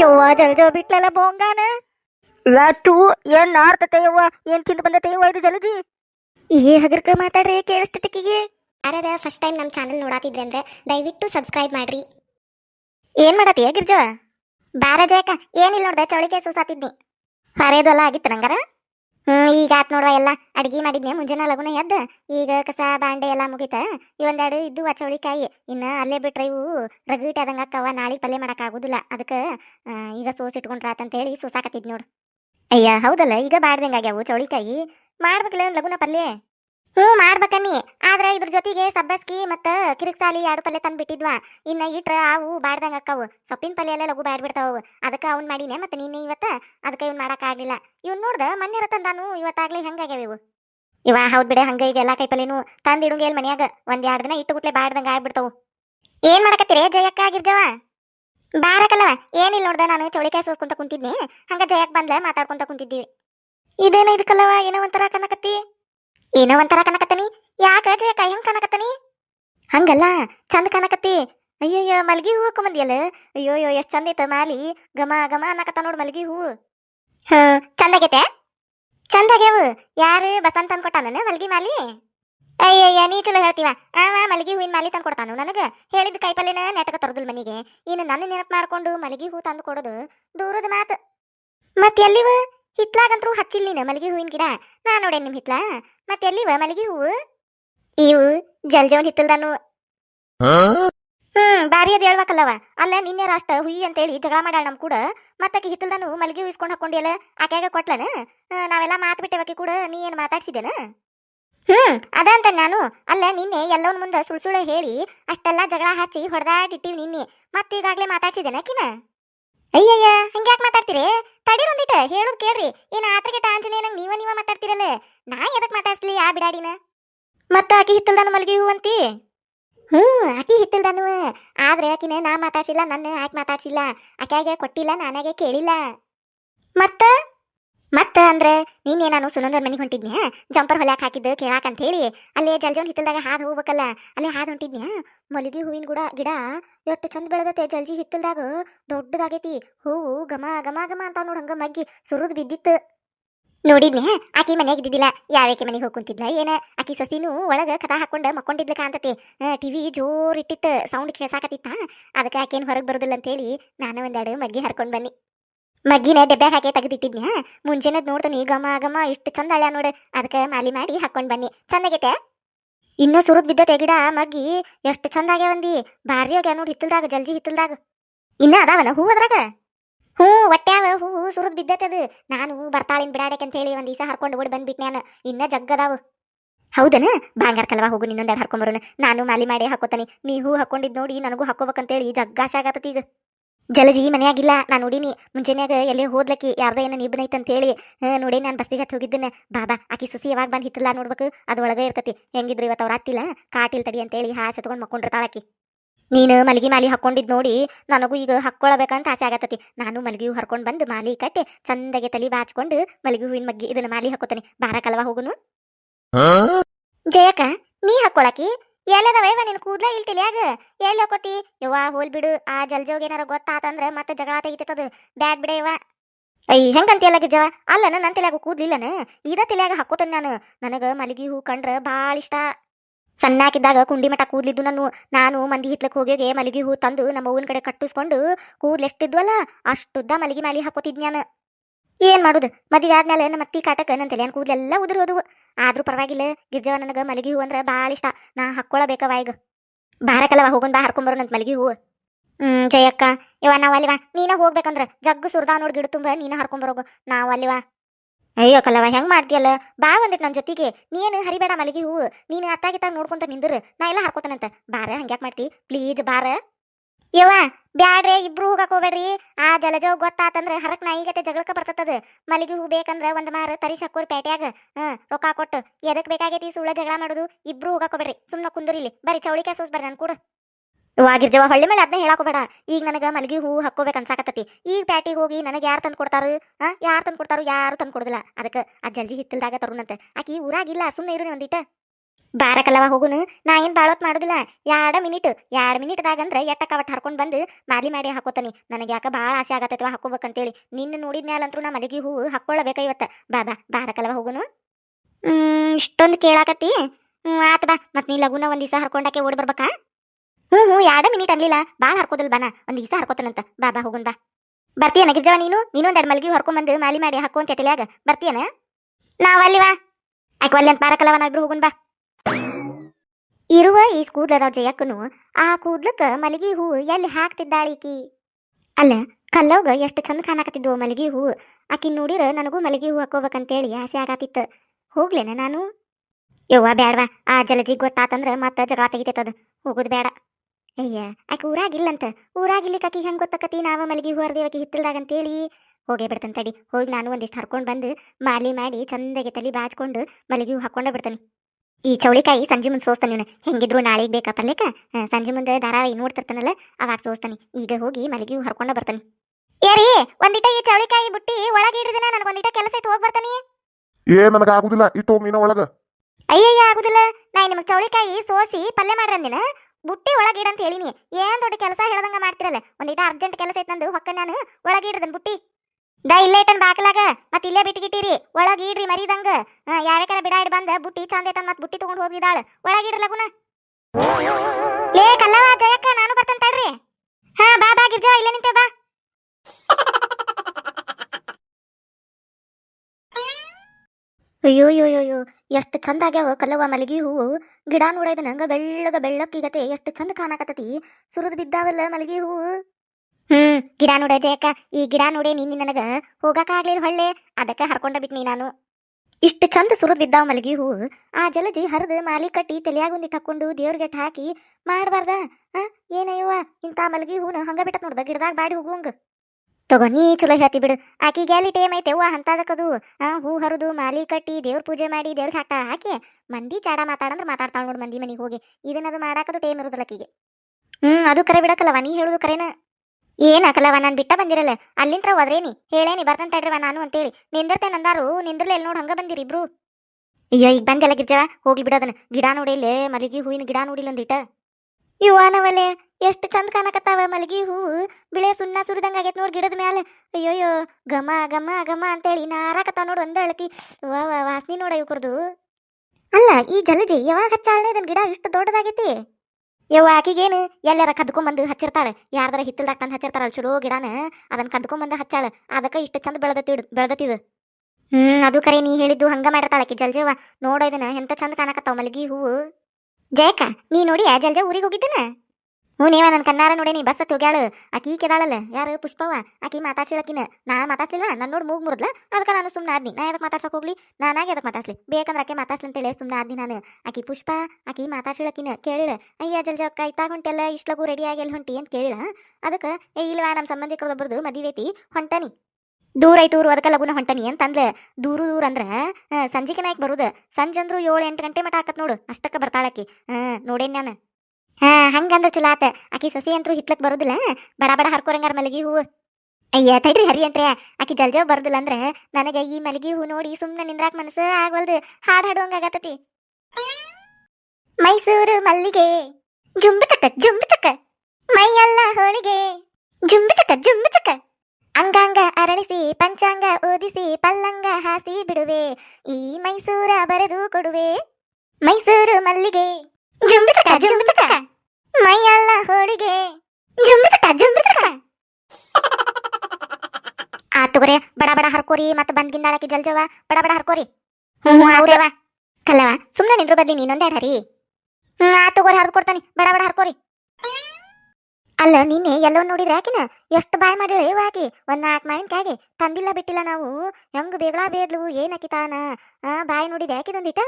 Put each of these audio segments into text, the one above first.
ಯವ್ವ ಜಲಜ ಬಿಟ್ಲಲ್ಲ ಬೋಂಗಾನ? ಯಾತು ಏನ್ ನಾರ್ತತೆ ಯವ್ವ? ಏನ್ ತಿಂದು ಬಂದತೆ ಯವ್ವ ಇದು ಜಲಜಿ? ಏ ಹಗರ್ಕ ಮಾತಾಡ್ರಿ ಕೇಳಿಸ್ತತಿಕಿಗೆ ಯಾರ್ಯಾರ ಫಸ್ಟ್ ಟೈಮ್ ನಮ್ಮ ಚಾನಲ್ ನೋಡಾತಿದ್ರೆ ಅಂದ್ರೆ ದಯವಿಟ್ಟು ಸಬ್ಸ್ಕ್ರೈಬ್ ಮಾಡ್ರಿ. ಏನ್ ಮಾಡತಿ ಗಿರ್ಜಾ ಬಾರ ಜಯಕ ಏನಿಲ್ಲ ನೋಡ್ದೆ ಚೌಳಿಕೆ ಸೂಸಾತಿದ್ನಿ ಹರೇದಲ್ಲ ಆಗಿತ್ತು ನಂಗಾರ? ಹ್ಮ್, ಈಗ ಆತ್ ನೋಡ್ರ ಎಲ್ಲ. ಅಡ್ಗಿ ಮಾಡಿದ್ನೆ ಮುಂಜಾನೆ ಲಗುನ ಎದ್ದ. ಈಗ ಕಸ ಬಾಂಡೆ ಎಲ್ಲ ಮುಗಿತ. ಇವೊಂದೆರಡು ಇದ್ದು ಕಾಯಿ. ಇನ್ನ ಅಲ್ಲೇ ಬಿಟ್ರೆ ಇವು ರಗೀಟ್ ಆದಂಗ ಅಕ್ಕವ. ನಾಳೆ ಪಲ್ಯ ಮಾಡಕ್ ಆಗುದಿಲ್ಲ. ಅದಕ್ಕೆ ಈಗ ಸೋಸ್ ಇಟ್ಕೊಂಡ್ರ ಅಂತೇಳಿ ಸೋಸಾಕತ್ತಿದ್ ನೋಡು. ಅಯ್ಯ, ಹೌದಲ್ಲ? ಈಗ ಬಾಡ್ದಂಗ ಆಗ್ಯಾವು ಚೌಳಿಕಾಯಿ ಮಾಡ್ಬೇಕಲ್ಲ ಲಗುನ ಪಲ್ಯ? ಹ್ಞೂ ಮಾಡ್ಬೇಕನ್ನಿ. ಆದ್ರೆ ಇದ್ರ ಜೊತೆಗೆ ಸಬ್ಬಸ್ಕಿ ಮತ್ತ ಕಿರಿಕ್ಸಾಲಿ ಎರಡು ಪಲ್ಯ ತಂದು ಬಿಟ್ಟಿದ್ವಾ ಇನ್ನ ಇಟ್ರ ಅವು ಬಾಡ್ದಂಗೆ ಅಕ್ಕವು. ಸೊಪ್ಪಿನ ಪಲ್ಯ ಎಲ್ಲ ಲಘು ಬಾಡ್ಬಿಡ್ತಾವು ಅದಕ್ಕೆ ಅವ್ನ್ ಮಾಡಿನೇ ಮತ್ತೆ ನಿನ್ನೆ ಇವತ್ತ? ಅದಕ್ಕೆ ಇವ್ನು ಮಾಡೋಕ್ಕಾಗಲಿಲ್ಲ ಇವ್ನು ನೋಡ್ದೆ ಮೊನ್ನೆ ತಂದಾನು ಇವತ್ತಾಗ್ಲಿ ಹೆಂಗಾಗ್ಯಾವ ಇವು? ಇವ ಹೌದ್ ಬಿಡೆ ಹಂಗ ಈಗ ಎಲ್ಲ ಕೈ ಪಲ್ಯನು ತಂದಿಡುಂಗ ಎಲ್ ಮನ್ಯಾಗ? ಒಂದು ಎರಡು ದಿನ ಇಟ್ಟು ಗುಟ್ಲೆ ಬಾಡ್ದಂಗ ಆಗ್ಬಿಡ್ತಾವು. ಏನ್ ಮಾಡಕತ್ತೀರಿ ಜಯಕ್ಕ ಆಗಿರ್ಜವ ಬಾರಕಲ್ಲವ ಏನಿಲ್ಲ ನೋಡ್ದ ನಾನು ಚೌಳಿಕಾಯಿ ಸೋಸ್ಕೊಂತ ಕುಂತಿದ್ನಿ. ಹಂಗ ಜಯಕ್ ಬಂದ್ಲೆ ಮಾತಾಡ್ಕೊಂತ ಕುಂತಿದ್ದೀವಿ. ಇದೇನ ಇದಕ್ಕಲ್ಲವ ಏನೋ ಒಂಥರ ಕನಕತ್ತಿ? ಏನೋ ಒಂಥರ ಕನಕತ್ತನಿ ಯಾಕ ಜಯಕ್ಕ ಹೆಂಗ್ ಕನಕತ್ತನಿ ಹಂಗಲ್ಲ, ಚಂದ ಕನಕತ್ತಿ ಅಯ್ಯಯ್ಯ, ಮಲ್ಗಿ ಹೂವು ಹಾಕೊಂಬಂದಿಯಲ್ಲ ಅಯ್ಯೋ ಎಷ್ಟ್ ಚಂದ ಐತ ಮಾಲಿ. ಗಮ ಗಮ ಅನ್ನಕತ್ತ ನೋಡ್ ಮಲ್ಗಿ ಹೂವು ಹ, ಚಂದಾಗೈತೆ? ಚಂದಾಗ್ಯಾವು. ಯಾರು ಬಸಂತ ತಂದ್ಕೊಟ್ಟಾನ ಮಲ್ಗಿ ಮಾಲಿ? ಅಯ್ಯಯ್ಯ, ನೀ ಚಲೋ ಹೇಳ್ತೀವ. ಅವ ಮಲ್ಗಿ ಹೂವಿನ ಮಾಲಿ ತಂದು ಕೊಡ್ತಾನು ನನಗ. ಹೇಳಿದ ಕೈಪಲ್ಲೇನ ನೆಟಕ ತರದಿಲ್ಲ ಮನಿಗೆ. ಇನ್ನು ನನ್ನ ನೆನಪು ಮಾಡ್ಕೊಂಡು ಮಲ್ಗಿ ಹೂ ತಂದು ಕೊಡೋದು ದೂರದ ಮಾತು. ಮತ್ತೆ ಎಲ್ಲಿವ? ಹಿತ್ಲಾಗಂತರೂ ಹಚ್ಚಿಲ್ಲ ನೀನು ಮಲ್ಗಿ ಹೂವಿನ ಗಿಡ. ನಾ ನೋಡೇನ್ ನಿಮ್ ಹಿತ್ಲ? ಮತ್ತೆ ಎಲ್ಲಿವ ಮಲ್ಲಿಗೆ ಹೂವು? ಇವು ಜಲ್ಜವನ್ ಹಿತ್ತಲ್ದಾನು. ಹ್ಮ್ ಬಾರಿ ಅದ್ ಹೇಳ್ಬೇಕಲ್ಲವ. ಅಲ್ಲ ನಿನ್ನೆ ರಾಷ್ಟ ಹುಯಿ ಅಂತೇಳಿ ಜಗಳ ಮಾಡ್ಯಾಳ ನಮ್ ಕೂಡ. ಮತ್ತಾಕಿ ಹಿತ್ತಲ್ದಾನು ಮಲ್ಗಿ ಉಯಿಸ್ಕೊಂಡ್ ಹಾಕೊಂಡಿಯಲ್ಲ ಆಕ್ಯಾಗ ಕೊಟ್ಲನ? ನಾವೆಲ್ಲ ಮಾತ್ ಬಿಟ್ಟೇವಕಿ ಕೂಡ ನೀ ಏನ್ ಮಾತಾಡ್ಸಿದೇನ ಹ್ಮ್ ಅದ ಅಂತ ನಾನು. ಅಲ್ಲ ನಿನ್ನೆ ಎಲ್ಲವನ್ ಮುಂದ ಸುಳ್ ಸುಳ್ಳ ಹೇಳಿ ಅಷ್ಟೆಲ್ಲ ಜಗಳ ಹಚ್ಚಿ ಹೊಡೆದಾಡಿಟ್ಟಿವಿ ನಿನ್ನೆ. ಮತ್ತೀಗಾಗ್ಲೇ ಮಾತಾಡ್ಸಿದೇನ ಆಕಿನ ಅಯ್ಯಯ್ಯ, ಹಂಗ್ಯಾಕೆ ಮಾತಾಡ್ತೀರಿ? ತಡೀರ್ ಒಂದಿಟ, ಹೇಳೋದು ಕೇಳ್ರಿ. ಏನ್ ಆತ್ರಗೆಟ ನಂಗೆ ನೀವ ನೀವ ಮಾತಾಡ್ತಿರಲ್ಲ? ನಾ ಎದಕ್ ಮಾತಾಡ್ಸ್ಲಿ ಆ ಬಿಡಾಡಿನ? ಮತ್ತ ಅಕಿ ಹಿತ್ತಲ್ದಾನ ಮಲ್ಗಿ ಹೂ ಅಂತಿ ಹ್ಞೂ ಹಿತ್ತಲ್ದಾನು. ಆದ್ರೆ ಆಕಿನ ನಾ ಮಾತಾಡ್ಸಿಲ್ಲ, ನನ್ನ ಯಾಕೆ ಮಾತಾಡ್ಸಿಲ್ಲ. ಆಕ್ಯಾಗೆ ಕೊಟ್ಟಿಲ್ಲ ನಾನಾಗೆ ಕೇಳಿಲ್ಲ. ಮತ್ತ? ಮತ್ತ ಅಂದ್ರೆ, ನೀನೇ ನಾನು ಸುನಂದರ್ ಮನೆಗೆ ಹೊಂಟಿದ್ನ್ಯಾ? ಜಂಪರ್ ಹೊಲ್ಯಾಕ್ ಹಾಕಿದ್ದು ಕೇಳಾಕ ಅಂತ ಹೇಳಿ. ಅಲ್ಲಿ ಜಲ್ಜೋನ್ ಹಿತ್ತಲ್ದಾಗ ಹಾದು ಹೋಗ್ಬೇಕಲ್ಲ, ಅಲ್ಲಿ ಹಾದ್ ಹೊಂಟಿದ್ನ್ಯಾ? ಮಲಗಿ ಹೂವಿನ ಗುಡ, ಗಿಡ, ಎಷ್ಟು ಚಂದ ಬೆಳೆದತೆ ಜಲ್ಜಿ ಹಿತ್ತಲ್ದಾಗ. ದೊಡ್ಡದಾಗೈತಿ. ಹೂವು ಘಮ ಘಮ ಘಮ ಅಂತ ನೋಡ್ ಹಂಗ ಮಗ್ಗಿ ಸುರುದ್ ಬಿದ್ದಿತ್ತು. ನೋಡಿದ್ನಿ ಆಕಿ ಮನೆಯಾಗ ಇದ್ದಿದ್ದಿಲ್ಲ. ಯಾವ್ಯಾಕೆ ಮನೆಗೆ ಹೋಗಿ ಕುಂತಿದ್ಲ ಏನ? ಆಕಿ ಸಸಿನೂ ಒಳಗೆ ಕಥಾ ಹಾಕೊಂಡ ಮಕ್ಕೊಂಡಿದ್ಲ ಕಾಂತತಿ ಟಿವಿ ಜೋರ್ ಇಟ್ಟಿತ್ತು ಸೌಂಡ್ ಕೇಸಾಕತಿತ್ತ ಅದಕ್ಕೆ ಆಕೇನ್ ಹೊರಗೆ ಬರೋದಿಲ್ಲ ಅಂತೇಳಿ ನಾನು ಒಂದೆರಡು ಮಗ್ಗಿ ಹರ್ಕೊಂಡ್ ಬನ್ನಿ. ಮಗ್ಗಿನ ಡಬ್ಬೆ ಹಾಕಿ ತೆಗೆದಿಟ್ಟಿದ್ನ್ಯಾ ಮುಂಜಾನೆದ್ ನೋಡ್ತಾನೆ ಗಮ ಘಮ ಇಷ್ಟು ಚಂದ ಅಳ್ಯ ನೋಡು. ಅದಕ್ಕೆ ಮಾಲಿ ಮಾಡಿ ಹಾಕೊಂಡ್ ಬನ್ನಿ. ಚಂದಾಗೈತೆ? ಇನ್ನೂ ಸುರದ್ ಬಿದ್ದ ಗಿಡ, ಮಗ್ಗಿ. ಎಷ್ಟು ಚಂದ ಆಗ್ಯಾವಂದಿ ಭಾರಿ ಹೋಗ್ಯ ನೋಡಿ ಹಿತ್ತಲ್ದಾಗ, ಜಲ್ಜಿ ಹಿತ್ತಲ್ದಾಗ. ಇನ್ನ ಅದಾವನ ಹೂ ಅದ್ರಾಗ? ಹ್ಞೂ ಒಟ್ಟ್ಯಾವ ಹೂವು ಸುರದ್ ಬಿದ್ದತದು ನಾನು ಬರ್ತಾಳಿನ ಬಿಡಾಡಕ್ಕೆ ಅಂತ ಹೇಳಿ ಒಂದ್ ದಿವಸ ಹರ್ಕೊಂಡು ಓಡಿ ಬಂದ್ಬಿಟ್ ನಾನು. ಇನ್ನ ಜಗ್ಗದಾವು ಹೌದನ? ಬಾಂಗಾರ ಕಲ್ವಾ, ಹೋಗು ನಿನ್ನೊಂದೆರಡು ಹರ್ಕೊಂಬರೋಣ ನಾನು ಮಾಲಿ ಮಾಡಿ ಹಾಕೋತಾನೆ. ನೀ ಹೂ ಹಾಕೊಂಡಿದ್ ನೋಡಿ ನನಗೂ ಹಾಕೋಬೇಕಂತೇಳಿ ಜಗ್ಗಾಶ ಆಗತ್ತೀಗ ಜಲಜಿ ಮನೆಯಾಗಿಲ್ಲ ನಾನು ನೋಡೀನಿ. ಮುಂಜಾನ್ಯಾಗ ಎಲ್ಲಿ ಹೋದ್ಲಕ್ಕಿ ಯಾರ್ದ ಏನ ನಿಬ್ನೈತ್ ಅಂತ ಹೇಳಿ ನೋಡಿ ನಾನು ಬಸ್ಸಿಗೆ ಹತ್ತಿ ಹೋಗಿದ್ದೇನೆ ಬಾಬಾ ಆಕಿ ಸುಸಿ ಯಾವಾಗ ಬಂದು ಹಿತ್ತಲ್ಲ ನೋಡ್ಬೇಕು ಅದು ಒಳಗೆ ಇರ್ತತಿ. ಹೆಂಗಿದ್ರು ಇವತ್ತು ಅವ್ರು ಹತ್ತಿಲ್ಲ ಕಾಟಿಲ್ ತಡಿ ಅಂತೇಳಿ ಹಾಸೆ ತಗೊಂಡ್ ಮಕ್ಕೊಂಡಿರ್ತಾಳಾಕಿ. ನೀನು ಮಲಗಿ ಮಾಲಿ ಹಾಕೊಂಡಿದ್ ನೋಡಿ ನನಗೂ ಈಗ ಹಾಕ್ಕೊಳ್ಬೇಕಂತ ಆಸೆ ಆಗತ್ತತಿ ನಾನು ಮಲಗಿ ಹೂ ಹರ್ಕೊಂಡ್ ಬಂದು ಮಾಲಿ ಕಟ್ಟಿ ಚಂದಗೆ ತಲಿ ಬಾಚ್ಕೊಂಡು ಮಲಗಿ ಹೂವಿನ ಮಗ್ಗಿ ಇದನ್ನ ಮಾಲಿ ಹಾಕೋತಾನೆ. ಬಾರ ಕಲವ ಹೋಗುನು? ಜಯಕ ನೀ ಹಾಕೊಳಕಿ ಎಲ್ಲದವ ಇವ ನಿನ್ ಕೂದ್ಲ ಇಲ್ ತಲ್ಯಾಗ ಎಲ್ಲಿ ಕೊಟ್ಟಿ ಯವ್ವ, ಹೋಲ್ ಬಿಡು. ಆ ಜಲ್ಜೋಗ್ ಏನಾರ ಗೊತ್ತಾತಂದ್ರ ಮತ್ತೆ ಜಗಳ ತೆಗಿತದ ಬ್ಯಾಡ್ ಬಿಡ ಇವ ಐ, ಹೆಂಗಂತಿಯಲ್ಲ ಗಿರ್ಜವ ಅಲ್ಲನ ನನ್ನ ತಲೆಯಾಗ ಕೂದ್ಲಿಲ್ಲನ? ಇದ ತಲ್ಯಾಗ ಹಾಕೋತನ್ ನಾನು. ನನಗ ಮಲಗಿ ಹೂ ಕಂಡ್ರ ಭಾಳ ಇಷ್ಟ. ಸಣ್ಣಾಕಿದ್ದಾಗ ಕುಂಡಿ ಮಠ ಕೂದ್ಲಿದ್ದು ನಾನು. ನಾನು ಮಂದಿ ಹಿತ್ಲಕ್ ಹೋಗಿ ಮಲಗಿ ಹೂ ತಂದು ನಮ್ಮ ಅವ್ವನ ಕಡೆ ಕಟ್ಟಿಸ್ಕೊಂಡು ಕೂದ್ಲು ಎಷ್ಟಿದ್ವಲ್ಲ, ಅಷ್ಟುದ್ದ ಮಲಗಿ ಮಾಲಿ ಹಾಕೋತಿದ್ ನಾನು ಏನ್ ಮಾಡುದು? ಮದುವೆ ಆದ್ಮೇಲೆ ನಮ್ಮ ಅತ್ತಿ ಕಾಟಕ ನನ್ನ ತಲೆಯನ್ನು ಕೂದಲೆಲ್ಲ ಉದುರು ಹೋದವು. ಆದ್ರೂ ಪರವಾಗಿಲ್ಲ, ಗಿರ್ಜವ ನನಗ ಮಲಗಿ ಹೂ ಅಂದ್ರೆ ಬಾಳ ಇಷ್ಟ. ನಾ ಹಾಕ್ಕೊಳಬೇಕವ ಈಗ. ಬಾರಕಲ್ಲವ ಹೋಗೋಣ ಬಾ ಹರ್ಕೊಂಬರೋಣಂತ ಮಲಗಿ ಹೂ ಹ್ಮ್, ಜಯಕ್ಕ. ಇವ ನಾವ್ ಅಲ್ಲಿವ? ನೀನ ಹೋಗ್ಬೇಕಂದ್ರ. ಜಗ್ಗು ಸುರ್ದಾ ನೋಡ್ ಗಿಡ ತುಂಬ, ನೀನ ಹರ್ಕೊಂಬರೋಗು ನಾವ್ ಅಲ್ಲಿವ? ಅಯ್ಯೋ ಕಲ್ಲವ ಹೆಂಗ್ ಮಾಡ್ತೀಯಲ್ಲ? ಬಾ ಬಂದಿಟ್ ನನ್ ಜೊತೆಗೆ. ನೀನು ಹರಿಬೇಡ ಮಲಗಿ ಹೂ ನೀನು ಅತ್ತಾಗಿತ್ತಾಗ ನೋಡ್ಕೊಂತ ನಿಂದ್ರು. ನಾ ಎಲ್ಲ ಹರ್ಕೋತಾನಂತ. ಬಾರ, ಹಂಗ್ಯಾಕ್ ಮಾಡ್ತಿ? ಪ್ಲೀಸ್ ಬಾರ. ಯವ್ವ, ಬ್ಯಾಡ್ರಿ, ಇಬ್ರು ಹೋಗಕ್ ಹೋಗ್ಬೇಡ್ರಿ. ಆ ಜಲಜೋ ಗೊತ್ತಾತಂದ್ರ ಹರಕ್ ನಾಯಿಗತೆ ಜಗಳಕ್ಕ ಬರ್ತತದ. ಮಲಗಿ ಹೂ ಬೇಕಂದ್ರ ಒಂದ್ ಮಾರ ತರಿ ಸಕ್ಕೂರ್ ಪ್ಯಾಟ್ಯಾಗ ಹ್ಮ್ ರೊಕ್ಕ ಕೊಟ್ಟು. ಎದಕ್ ಬೇಕಾಗೈತಿ ಸುಳ್ಳ ಜಗಳ ಮಾಡುದು? ಇಬ್ರು ಹೋಗಕ್ ಹೋಗ್ಬೇಡ್ರಿ. ಸುಮ್ನ ಕುಂದ್ರಿ ಇಲ್ಲಿ. ಬರೀ ಚೌಳಿಕಾಯಿ ಸೋಸ್ ಬರ್ರಿ ನನ್ ಕೂಡ. ವಾಗಿರ್ಜವ ಹೊಳ್ಳಿ ಮೇಲೆ ಅದನ್ನ ಹೇಳಾಕೋಬೇಡ ಈಗ ನನಗ ಮಲ್ಗಿ ಹೂ ಹಾಕೋಬೇಕು ಅನ್ಸಾಕತ್ತತಿ. ಈಗ ಪ್ಯಾಟಿಗೆ ಹೋಗಿ ನನಗೆ ಯಾರು ತಂದು ಕೊಡ್ತಾರು? ಯಾರು ತಂದು ಕೊಡ್ತಾರು ಯಾರು ತಂದು ಕೊಡುದಿಲ್ಲ. ಅದಕ್ಕೆ ಆ ಜಲ್ದಿ ಹಿತ್ತಲ್ದಾಗ ತರುಣಂತೆ ಆಕಿ ಊರಾಗಿಲ್ಲ ಸುಮ್ಮನೆ ಇರು ಒಂದಿಟ. ಬಾರಕಲ್ಲವ ಹೋಗುನು? ನಾ ಏನ್ ಬಾಳೋತ್ ಮಾಡುದಿಲ್ಲ. ಎರಡ ಮಿನಿಟ್ ಎರಡ್ ಮಿನಿಟ್ದಾಗ ಅಂದ್ರೆ ಎಟ್ಟಕ್ಕ ಅವಟ್ ಹರ್ಕೊಂಡ್ ಬಂದು ಮಾಲಿ ಮಾಡಿ ಹಾಕೋತಾನಿ. ನನಗೆ ಯಾಕ ಭಾಳ ಆಸೆ ಆಗತ್ತೈತವ ಹಾಕೋಬೇಕಂತೇಳಿ. ನಿನ್ನ ನೋಡಿದ ಮ್ಯಾಲಂತ್ರು ನಾ ಮಲಗಿ ಹೂವು ಹಾಕೊಳ್ಳಬೇಕ ಇವತ್ತ. ಬಾ ಬಾ ಬಾರಕಲ್ಲವ ಹೋಗುನು? ಹ್ಮ್ ಇಷ್ಟೊಂದು ಕೇಳಾಕತ್ತಿ. ಹ್ಮ್ ಆತ ಬಾ. ಮತ್ ನೀ ಲಗುನ ಒಂದ್ ದಿವಸ ಹರ್ಕೊಂಡಾಕೆ ಓಡಿ ಬರ್ಬೇಕಾ? ಹ್ಞೂ ಹ್ಞೂ ಎರಡ ಮಿನಿಟ್ ಅನ್ಲಿಲ್ಲ. ಭಾಳ ಹರ್ಕೋದಿಲ್ಲ ಬಾನ ಒಂದ್ ದಿವಸ ಹರ್ಕೋತಾನಂತ. ಬಾ ಬಾ ಹೋಗುನ್ ಬಾ. ಬರ್ತೀಯನ ಗಿರ್ಜವ ನೀನು? ನೀನು ಮಲಗಿ ಹರ್ಕೊಂಬಂದು ಮಾಲಿ ಮಾಡಿ ಹಾಕೋ ಅಂತ ಎತ್ತಲಿಯಾಗ. ಬರ್ತೀಯನ? ನಾವಲ್ಲಿವಾ ಆಯ್ಕೆ ಅಲ್ಲಿ ಅಂತ ಬಾರಕಲ್ಲವ ನಾವಿಬ್ರು ಹೋಗುನ್ ಬಾ. ಇರುವ ಈ ಕೂದಲದ ಜಯಕ್ಕನು ಆ ಕೂದ್ಲಕ್ಕ ಮಲಗಿ ಹೂ ಎಲ್ಲಿ ಹಾಕ್ತಿದ್ದಾಳೀಕಿ ಅಲ್ಲ, ಕಲ್ಲೋಗ ಎಷ್ಟು ಚಂದ ಕಾಣಕತ್ತಿದ್ವು ಮಲಗಿ ಹೂ. ಆಕಿ ನೋಡಿರ ನನಗೂ ಮಲಗಿ ಹೂ ಹಾಕೋಬೇಕಂತೇಳಿ ಆಸೆ ಆಗತ್ತಿತ್ತು. ಹೋಗ್ಲೇನ ನಾನು? ಯವ್ವ ಬ್ಯಾಡ್ವಾ, ಆ ಜಲಜಿ ಗೊತ್ತಾತಂದ್ರ ಮತ್ತೆ ಜಗಳ ತೆಗಿತೈತದ. ಹೋಗುದು ಬೇಡ ಅಯ್ಯ, ಆಕೆ ಊರಾಗಿಲ್ಲಂತ. ಊರಾಗಿಲ್ಲ ಆಕಿ ಹೆಂಗೆ ಗೊತ್ತಾಕತಿ ನಾವ ಮಲಗಿ ಹೂ ಹರ್ದೇವ್ ಆಕಿ ಹಿತ್ತಲ್ದಾಗ ಅಂತೇಳಿ ಹೋಗೇ ಬಿಡ್ತಾನೆ ಹೋಗಿ ನಾನು ಒಂದಿಷ್ಟು ಹರ್ಕೊಂಡು ಬಂದು ಮಾಲಿ ಮಾಡಿ ಚಂದಗೆ ತಲೆ ಬಾಚ್ಕೊಂಡು ಮಲಗಿ ಹೂ ಹಾಕೊಂಡೇ ಬಿಡ್ತಾನೆ. ಈ ಚೌಳಿಕಾಯಿ ಸಂಜೆ ಮುಂದೆ ಸೋಸ್ತಾನೆ ಇವನು. ಹೆಂಗಿದ್ರು ನಾಳೆಗೆ ಬೇಕಾ ಪಲ್ಯಕ್ಕ? ಸಂಜೆ ಮುಂದೆ ಧಾರಾವಾಹಿ ನೋಡ್ತಿರ್ತಾನಲ್ಲ ಅವಾಗ ಸೋಸ್ತಾನೆ. ಈಗ ಹೋಗಿ ಮಲಗಿ ಹರ್ಕೊಂಡ ಬರ್ತಾನೆ. ಏರಿ ಒಂದಿಟ ಈ ಚೌಳಿಕಾಯಿ ಬುಟ್ಟಿ ಒಳಗೆ ಇಡ್ದಿನ ನನಗೆ ಒಂದಿಟ ಕೆಲಸ ಐತೆ ಹೋಗಿ ಬರ್ತಾನೆ. ಏ ನನಗೆ ಆಗುದಿಲ್ಲ ಇಟ್ಟು ಹೋಗಿ ನೀನ ಒಳಗೆ. ಅಯ್ಯಯ್ಯ ಆಗುದಿಲ್ಲ. ನಾ ನಿಮಗೆ ಚೌಳಿಕಾಯಿ ಸೋಸಿ ಪಲ್ಯ ಮಾಡ್ರಂದಿನ ಬುಟ್ಟಿ ಒಳಗೆ ಇಡಂತ ಹೇಳಿನಿ. ಏನ್ ದೊಡ್ಡ ಕೆಲಸ ಹೇಳ್ದಂಗ ಮಾಡ್ತಿರಲ್ಲ? ಒಂದಿಟ ಅರ್ಜೆಂಟ್ ಕೆಲಸ ಐತೆ ನಂದು ಹೊಕ್ಕ ನಾನು. ಒಳಗೆ ಇಡ್ದನ್ ಬುಟ್ಟಿ. ದಾ ಇಲ್ಲೇ ಇಟ್ಟನ್ ಬಾಕಲಾಗ ಮತ್ ಇಲ್ಲೇ ಬಿಟ್ಟಿಗಿಟ್ಟಿರಿ ಒಳಗೆ ಇಡ್ರಿ ಮರಿದಂಗ. ಯಾವ್ಯಾಕರ ಬಿಡ ಇಡ್ ಬಂದ, ಬುಟ್ಟಿ ಚಂದ ಐತನ್ ಮತ್ ಬುಟ್ಟಿ ತಗೊಂಡ್ ಹೋಗಿದಾಳ. ಒಳಗೆ ಇಡ್ರಿ ಲಗುನ. ಲೇ ಕಲ್ಲವ ಜಯಕ್ಕ, ನಾನು ಬರ್ತಂತ ತಡ್ರಿ. ಹಾ, ಬಾ ಬಾ ಗಿರ್ಜವ ಇಲ್ಲೇ ನಿಂತ ಬಾ. ಅಯ್ಯೋ ಅಯ್ಯೋ ಎಷ್ಟು ಚಂದ ಆಗ್ಯಾವ ಕಲ್ಲವ ಮಲಗಿ ಹೂವು. ಗಿಡ ನೋಡೈದ ನಂಗ ಬೆಳ್ಳಗ ಬೆಳ್ಳಕ್ಕಿಗತೆ ಎಷ್ಟು ಚಂದ ಕಾಣಕತ್ತತಿ. ಸುರಿದು ಬಿದ್ದಾವಲ್ಲ ಮಲಗಿ ಹೂವು. ಹ್ಮ್, ಗಿಡ ನೋಡ ಜಯಕ್ಕ ಈ ಗಿಡ ನೋಡಿ ನೀನ್ ನನಗ ಹೋಗಾಕ ಆಗ್ಲಿಲ್ಲ ಹೊಳ್ಳೆ. ಅದಕ್ಕ ಹರ್ಕೊಂಡ ಬಿಟ್ನಿ ನಾನು. ಇಷ್ಟ ಚಂದ ಸುರದ್ ಬಿದ್ದಾವ ಮಲಗಿ ಹೂ. ಆ ಜಲಜಿ ಹರಿದು ಮಾಲಿ ಕಟ್ಟಿ ತಲೆಯಾಗೊಂದಿಟ್ಟು ಹಾಕೊಂಡು ದೇವ್ರಿಗೆ ಹಾಕಿ ಮಾಡಬಾರ್ದ? ಆ, ಏನಯ್ಯವ್ವ? ಇಂಥ ಮಲಗಿ ಹೂನ ಹಂಗ ಬಿಟ್ಟ ನೋಡ್ದ ಗಿಡದಾಗ ಬಾಡಿ ಹೋಗುವಂಗ. ತಗೋ, ನೀ ಚಲೋ ಹೇಳ್ತಿ ಬಿಡು. ಆಕಿ ಗ್ಯಾಲಿ ಟೇಮ್ ಐತೆ ಅವ್ವ ಅಂತದಕ್ಕದು ಆ, ಹೂ ಹರಿದು ಮಾಲಿ ಕಟ್ಟಿ ದೇವ್ರ ಪೂಜೆ ಮಾಡಿ ದೇವ್ರ ಹಾಕ್ತಾ ಹಾಕಿ ಮಂದಿ ಚಾಡ ಮಾತಾಡಂದ್ರೆ ಮಾತಾಡ್ತಾಳ ನೋಡು ಮಂದಿ ಮನೆಗೆ ಹೋಗಿ. ಇದನ್ನದು ಮಾಡಾಕದು ಟೇಮ್ ಇರೋದಿಲ್ಲ ಆಕಿಗೆ ಹ್ಮ್, ಅದು ಕರೆ ಬಿಡಕಲ್ಲವ ನೀ ಹೇಳುದು ಕರೆನ? ಏನಾಕಲ್ಲವ ನಾನು ಬಿಟ್ಟ ಬಂದಿರಲ್ಲ. ಅಲ್ಲಿಂತ್ರ ಹೋದ್ರೇನಿ? ಹೇಳೇನಿ ಬರ್ತಂತ ಹೇಳ್ರವ ನಾನು ಅಂತೇಳಿ. ನಿಂದಿರ್ತೇನೆ ನಂದಾರು ನಿಂದ್ರಲ್ಲ ಎಲ್ಲಿ ನೋಡಿ ಹಂಗ ಬಂದಿರಿ ಇಬ್ರು? ಅಯ್ಯೋ, ಈಗ ಬಂದೆಲ್ಲ ಗಿರ್ಜವ ಹೋಗ್ಲಿ ಬಿಡೋದನ್ನ. ಗಿಡ ನೋಡಿಲ್ಲೇ ಮಲಗಿ ಹೂವಿನ ಗಿಡ ನೋಡಿಲ್ಲ ಒಂದಿಟ ಇವಾನವಲೆ ಎಷ್ಟು ಚಂದ ಕಾಣಕತ್ತಾವ ಮಲಗಿ ಹೂವು ಬಿಳೆ ಸುಣ್ಣ ಸುರಿದಂಗ ಆಗೈತೆ ನೋಡಿ ಗಿಡದ ಮ್ಯಾಲ. ಅಯ್ಯೋಯ್ಯೋ, ಘಮ ಘಮ ಘಮ ಅಂತೇಳಿ ನಾರಾಕತ್ತಾವ ನೋಡು ಒಂದ ಅಳತಿ. ವಾ ವಾಸನಿ ನೋಡ ಇವ್ರದು ಅಲ್ಲ, ಈ ಜಲಜಿ ಯಾವಾಗ ಹಚ್ಚಾಳೆ ಗಿಡ? ಇಷ್ಟು ದೊಡ್ಡದಾಗೈತಿ. ಯವ್ವ ಆಕಿಗೇನು ಎಲ್ಲಾರ ಕದ್ಕೊಂಬಂದು ಹಚ್ಚಿರ್ತಾಳೆ. ಯಾರ್ದಾರ ಹಿತ್ತಲ್ದಾಗ ತಂದು ಹಚ್ಚಿರ್ತಾರಲ್ಲ ಚಲೋ ಗಿಡನ ಅದನ್ನ ಕದ್ಕೊಂಬಂದು ಹಚ್ಚಾಳ. ಅದಕ್ಕೆ ಇಷ್ಟು ಚಂದ ಬೆಳೆದತ್ತಿಡ್ ಬೆಳದತ್ತಿದು ಹ್ಮ್, ಅದು ಕರೆ ನೀ ಹೇಳಿದ್ದು ಹಂಗ ಮಾಡಿರ್ತಾಳ ಆಕಿ ಜಲ್ಜವ್ವ. ನೋಡ ಇದನ್ನ ಎಂತ ಚಂದ ಕಾಣಕತ್ತಾವ ಮಲಗಿ ಹೂವು. ಜಯಕ ನೀ ನೋಡಿ ಆ ಜಲ್ಜ ಊರಿಗೆ ಹೋಗಿದ್ದನ? ಹ್ಞೂ, ನೀವ ನನ್ನ ಕಣ್ಣಾರ ನೋಡೇನಿ ಬಸ್ ಹತ್ತಿ ಹೋಗ್ಯಾಳ ಆಕಿ ಕೆದಾಳಲ್ಲ. ಯಾರು? ಪುಷ್ಪವ ಆಕಿ ಮಾತಾಡ್ಸಿಳಕಿನ ನಾ ಮಾತಾಡ್ಸಿಲ್ವಾ ನನ್ನ ನೋಡಿ ಮೂಗ್ ಮುರಿದ್ಲ. ಅದಕ್ಕೆ ನಾನು ಸುಮ್ಮನೆ ಆದ್ನಿ. ನಾ ಯಾಕೆ ಮಾತಾಡ್ಸಕ್ ಹೋಗ್ಲಿ? ನಾನಾಗೆ ಅದಕ್ಕೆ ಮಾತಾಡ್ಸ್ಲಿ? ಬೇಕಂದ್ರೆ ಆಕೆ ಮಾತಾಡ್ಸ್ಲಿ ಅಂತೇಳಿ ಸುಮ್ಮನೆ ಆದ್ನಿ ನಾನು. ಆಕಿ ಪುಷ್ಪ, ಆಕಿ ಮಾತಾಡ್ಸಿಳಕಿನ ಕೇಳಿಳ. ಅಯ್ಯ ಜಲ್ಜಕ್ಕ ಇತ್ತಾಗ ಹೊಂಟೆಲ್ಲ ಇಷ್ಟಲಗು ರೆಡಿ ಆಗಿಲ್ಲ ಹೊಂಟಿ ಅಂತ ಕೇಳಿಳ. ಅದಕ್ಕೆ ಏ ಇಲ್ವಾ ನಮ್ಮ ಸಂಬಂಧಿಕರದೊಬ್ಬರದು ಮದುವೆ ಐತಿ. ಹೊಂಟನಿ. ದೂರ ಐತು ಊರು ಅದಕ್ಕೆ ಲಗುನ ಹೊಂಟನಿ ಅಂತ ಅಂದ್ಲೆ ದೂರ ದೂರ ಅಂದ್ರೆ ಸಂಜೆಗೆ ನಾಯ್ಕ ಬರುದು. ಸಂಜೆ ಅಂದ್ರೂ ಏಳು, ಎಂಟು ಗಂಟೆ ಮಟ ಹಾಕತ್ ನೋಡು. ಅಷ್ಟಕ್ಕೆ ಬರ್ತಾಳಕಿ ಹಾಂ ನೋಡೇನ್ ನಾನು. ಹಾ, ಹಂಗಂದ್ರ ಚಲೋ ಆತ. ಆಕಿ ಸಸಿ ಅಂತೂ ಹಿತ್ಲಕ್ ಬರುದಿಲ್ಲ. ಬಡ ಬಡ ಹರ್ಕೋರಂಗಾರ ಮಲಗಿ ಹೂವು. ಅಯ್ಯ, ತಡ್ರಿ ಹರಿ ಅಂತ್ರೆ. ಆಕಿ ಜಲ್ಜ ಬರುದಿಲ್ಲ ಅಂದ್ರೆ ನನಗೆ ಈ ಮಲಗಿ ಹೂ ನೋಡಿ ಸುಮ್ಮನೆ ನಿಂದ್ರಾಕ್ ಮನಸ್ಸು ಆಗವಲ್ದು. ಹಾಡು ಹಾಡುವಂಗಾಗತ್ತತಿ ಮೈಸೂರು ಮಲ್ಲಿಗೆ, ಜುಂಬು ಚಕ್ಕ ಜುಂಬು ಚಕ್ಕ. ಮೈಯಲ್ಲ ಹೋಳಿಗೆ, ಜುಂಬು ಚಕ್ಕ ಜುಂಬು ಚಕ್ಕ. ಅಂಗಾಂಗ ಅರಳಿಸಿ, ಪಂಚಾಂಗ ಓದಿಸಿ ಪಲ್ಲಂಗ ಹಾಸಿ ಬಿಡುವೆ. ಈ ಮೈಸೂರ ಬರೆದು ಕೊಡುವೆ. ಮೈಸೂರು ಮಲ್ಲಿಗೆ ಜುಂಬು ಚಕ ಜುಂಬು ಚಕ ಮೈಯಲ್ಲ ಹೋಳಿಗೆ ಜುಂಬು ಚಕ ಜುಂಬು ಚಕ ಆ ತಗೋರಿ ಬಡ ಬಡ ಹರ್ಕೋರಿ ಮತ್ತೆ ಬಂದ್ಗಿಂದಾಳಕ್ಕೆ ಜಲ್ಜವ ಬಡ ಬಡ ಹರ್ಕೋರಿ. ಹ್ಞೂ ಹೌದವ ಕಲ್ಲವ ಸುಮ್ಮನೆ ನಿಂದ್ರು ಬದ್ಲಿ ನೀನೊಂದೆರಡು ಹರಿ. ಆ ತಗೋರಿ ಹರ್ದು ಕೊಡ್ತಾನೆ, ಬಡ ಬಡ ಹರ್ಕೋರಿ. ಅಲ್ಲ, ನಿನ್ನೆ ಎಲ್ಲೋ ನೋಡಿದ್ರೆ ಯಾಕಿನ ಎಷ್ಟು ಬಾಯ್ ಮಾಡಿಳ ಆಕಿ, ಒಂದ್ ನಾಲ್ಕು ಮಾವಿನಕಾಯಿಗೆ ತಂದಿಲ್ಲ ಬಿಟ್ಟಿಲ್ಲ ನಾವು. ಹೆಂಗ್ ಬೇಗಳ ಬೇದ್ಲು ಆ, ಬಾಯಿ ನೋಡಿದೆ ಯಾಕಿದೊಂದಿಟ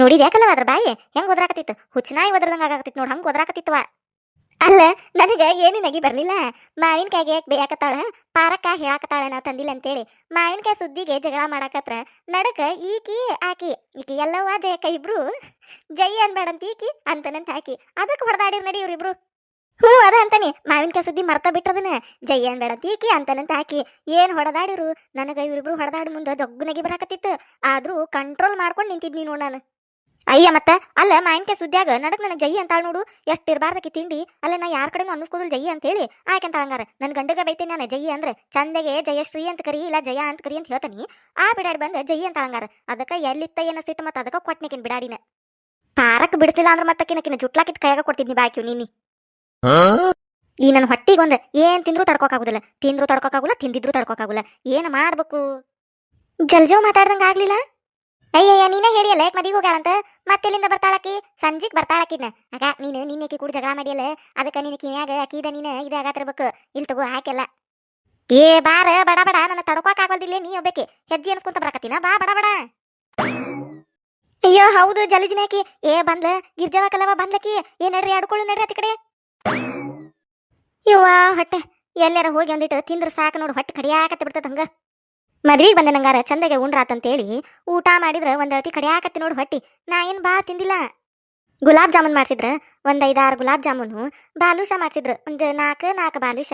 ನೋಡಿದೆ ಯಾಕಲ್ಲವ ಅದ್ರ ಬಾಯಿ? ಹೆಂಗ್ ಒದ್ರಾಕತ್ತಿತ್ತು? ಹುಚ್ಚನಾಯಿ ಒದ್ರದಂಗ ಆಗಾಕತ್ತಿತ್ತು ನೋಡ್, ಹಂಗ್ ಒದ್ರಾಕತ್ತಿತ್ತವ ಅಲ್ಲ, ನನಗೆ ಏನು ನಗಿ ಬರ್ಲಿಲ್ಲ. ಮಾವಿನಕಾಯಿಗೆ ಯಾಕೆ ಬೇಯಾಕತ್ತಾಳ? ಪಾರಕ್ಕ ಹೇಳಾಕತ್ತಾಳ ನಾ ತಂದಿಲ್ಲ ಅಂತೇಳಿ. ಮಾವಿನಕಾಯಿ ಸುದ್ದಿಗೆ ಜಗಳ ಮಾಡಾಕತ್ರ ನಡಕ ಈಕಿ, ಆಕಿ, ಈಕಿ ಎಲ್ಲವ್ವ ಜಯಕ್ಕ ಇಬ್ರು. ಜೈ ಅನ್ಬೇಡಂತ ಈಕಿ, ಅಂತನಂತ ಹಾಕಿ ಅದಕ್ಕೆ ಹೊಡೆದಾಡಿರ್ ನಡಿ ಇವ್ರಿಬ್ರು. ಹ್ಞೂ, ಅದ ಅಂತಾನೆ. ಮಾವಿನಕಾಯಿ ಸುದ್ದಿ ಮರ್ತ ಬಿಟ್ಟದನ ಜೈ ಅನ್ಬೇಡಂತ ಈಕಿ, ಅಂತನಂತ ಹಾಕಿ ಏನ್ ಹೊಡೆದಾಡಿರು? ನನಗೆ ಇವ್ರಿಬ್ರು ಹೊಡೆದಾಡಿ ಮುಂದೆ ದೊಗ್ಗನಗಿ ಬರಾಕತ್ತಿತ್ತು. ಆದ್ರೂ ಕಂಟ್ರೋಲ್ ಮಾಡ್ಕೊಂಡು ನಿಂತಿದ್ನಿ ನೋಡ್ ನಾನು. ಅಯ್ಯ ಮತ್ತೆ ಅಲ್ಲ ಮಾಯಂಕೆ ಸುದ್ದಿಯಾಗ ನಡಕ್ ನನಗೆ ಜೈ ಅಂತಾಳ ನೋಡು. ಎಷ್ಟು ಇರಬಾರ್ದಕ್ಕೆ ತಿಂಡಿ. ಅಲ್ಲ ನಾ ಯಾರ ಕಡೆನೂ ಅನ್ನಿಸ್ಕೋದಿಲ್ಲ ಜೈ ಅಂತ ಹೇಳಿ. ಆಯ್ಕಂತ ಹಂಗಾರ. ನನ್ನ ಗಂಡಗ ಬೈತೀನಿ ನಾನು ಜೈ ಅಂದ್ರೆ ಚಂದಗೆ ಜಯಶ್ರೀ ಅಂತ ಕರಿ ಇಲ್ಲ ಜಯ ಅಂತ ಕರಿ ಅಂತ ಹೇಳ್ತಾನಿ. ಆ ಬಿಡಾಡಿ ಬಂದ ಜೈ ಅಂತ ಹಂಗಾರ. ಅದಕ್ಕೆ ಎಲ್ಲಿತ್ತ ಏನ ಸಿಟ್ಟು ಮತ್ತೆ ಅದಕ್ಕೆ ಕೊಟ್ನಿಕಿನ ಬಿಡಾಡಿನ. ಪಾರಕ್ ಬಿಡ್ತಿಲ್ಲ ಅಂದ್ರೆ ಮತ್ತಕಿನಕಿನ ಜುಟ್ಲಾಕಿತ್ ಕೈಯಾಗ ಕೊಡ್ತಿದ್ನಿ ಬಾಕಿ ನೀನಿ ಈ ನನ್ನ ಹೊಟ್ಟಿಗೆ ಒಂದು ಏನ್ ತಿಂದ್ರು ತಡ್ಕೋಕಾಗುದಿಲ್ಲ. ತಿಂದ್ರು ತಡ್ಕೋಕಾಗುಲ್ಲ ತಿಂದಿದ್ರು ತಡ್ಕೋಕಾಗುಲ್ಲ. ಏನ್ ಮಾಡ್ಬೇಕು? ಜಲ್ಜೋ ಮಾತಾಡ್ದಂಗೆ ಆಗ್ಲಿಲ್ಲ? ಅಯ್ಯಯ್ಯ, ನೀನೇ ಹೇಳಿಯಲ್ಲ ಯಾಕೆ ಮದಿಗೆ ಹೋಗ್ಯಾಳಂತ ಮತ್ತೆಲ್ಲಿಂದ ಬರ್ತಾಳಕ್ಕಿ? ಸಂಜಿಗ್ ಬರ್ತಾಳಕಿನ ಆಗ ನೀನು, ನಿನ್ನೆ ಕೂಡ ಜಗಳ ಮಾಡಿಯಲ್ಲ ಅದಕ್ಕೆ ನಿನ್ನ ಕಿವ್ಯಾಗ ಆಕಿದ ನೀನು ಇದಾಗತ್ತಿರ್ಬೇಕು ಇಲ್ಲಿ ತಗೋ, ಹಾಕೆಲ್ಲ. ಏ, ಬಾರ, ಬಡ ಬಡ, ನನ್ನ ತಡ್ಕೋಕ್ ಆಗಲ್ದಿಲ್ಲ ನೀ ಒಬ್ಬಕ್ಕೆ ಹೆಜ್ಜೆ ಅನ್ಸ್ಕೊಂತ ಬರಕತ್ತಿನ? ಬಾ, ಬಡ ಬಡ. ಅಯ್ಯೋ, ಹೌದು ಜಲಜಿನಾಕಿ ಏ, ಬಂದ್ಲ ಗಿರ್ಜವ ಕಲವ ಬಂದ್ಲಕಿ ಏ, ನಡ್ರಿ, ಆಡ್ಕೊಳ್ಳು, ನಡ್ರಿ ಆಚೆ ಕಡೆ. ಯವ್ವಾ, ಹೊಟ್ಟೆ. ಎಲ್ಲಾರ ಹೋಗಿ ಒಂದಿಟ್ಟು ತಿಂದ್ರ ಸಾಕು ನೋಡು, ಹೊಟ್ಟೆ ಕಡಿಯಾಕತ್ತ ಬಿಡ್ತದ ಹಂಗ. ಮದ್ವಿಗೆ ಬಂದೆ ನಂಗಾರ ಚಂದಗೆ ಉಂಡ್ರಾತಂತೇಳಿ ಊಟ ಮಾಡಿದ್ರ ಒಂದು ಅಳತಿ ಕಡಿಯಾಕತ್ತಿ ನೋಡು ಹೊಟ್ಟಿ. ನಾ ಏನು ಬಾ ತಿಂದಿಲ್ಲ. ಗುಲಾಬ್ ಜಾಮೂನ್ ಮಾಡ್ಸಿದ್ರ, ಒಂದ್ ಐದಾರು ಗುಲಾಬ್ ಜಾಮೂನು, ಬಾಲೂಷ ಮಾಡ್ಸಿದ್ರು, ಒಂದು ನಾಲ್ಕು ನಾಲ್ಕು ಬಾಲೂಷ,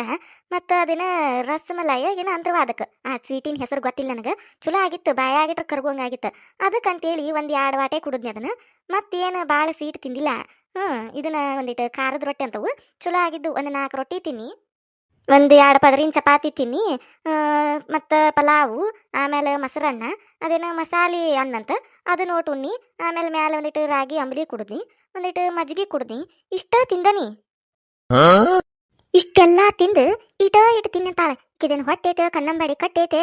ಮತ್ತ ಅದೇನ ರಸಮಲಾಯ, ಏನ ಅದಕ್ಕೆ ಆ ಸ್ವೀಟಿನ ಹೆಸರು ಗೊತ್ತಿಲ್ಲ ನನಗೆ, ಚಲೋ ಆಗಿತ್ತು ಬಾಯಾಗಿಟ್ರ ಕರ್ಗೋಂಗಾಗಿತ್ತು ಅದಕ್ಕಂತೇಳಿ ಒಂದು ಎರಡು ವಾಟೆ ಕುಡಿದ್ನಿ ಅದನ್ನು ಮತ್ತೇನು ಭಾಳ ಸ್ವೀಟ್ ತಿಂದಿಲ್ಲ. ಹ್ಮ್, ಇದನ್ನ ಒಂದಿಟ್ಟು ಖಾರದ ರೊಟ್ಟಿ ಅಂತವು, ಚಲೋ ಆಗಿದ್ದು ಒಂದು ನಾಲ್ಕು ರೊಟ್ಟಿ ತಿನ್ನಿ. ಒಂದು ಎರಡು ಪದರಿನ ಚಪಾತಿ ತಿನ್ನಿ ಮತ್ತು ಪಲಾವು ಆಮೇಲೆ ಮೊಸರನ್ನ ಅದೇನೋ ಮಸಾಲೆ ಅನ್ನಂತ ಅದು ನೋಟ್ ಉಣ್ಣಿ ಆಮೇಲೆ ಮ್ಯಾಲೆ ಒಂದಿಟ್ಟು ರಾಗಿ ಅಂಬಲಿ ಕುಡ್ದಿ ಒಂದಿಟ್ಟು ಮಜ್ಜಿಗೆ ಕುಡ್ದಿ ಇಷ್ಟ ತಿಂದನಿ. ಇಷ್ಟೆಲ್ಲ ತಿಂದು ಇಟ ಇಟ್ಟು ತಿನ್ನತಾಳೆ ಇದನ್ ಹೊಟ್ಟೆ ಐತೆ ಕನ್ನಂಬಾಡಿ ಕಟ್ಟೈತೆ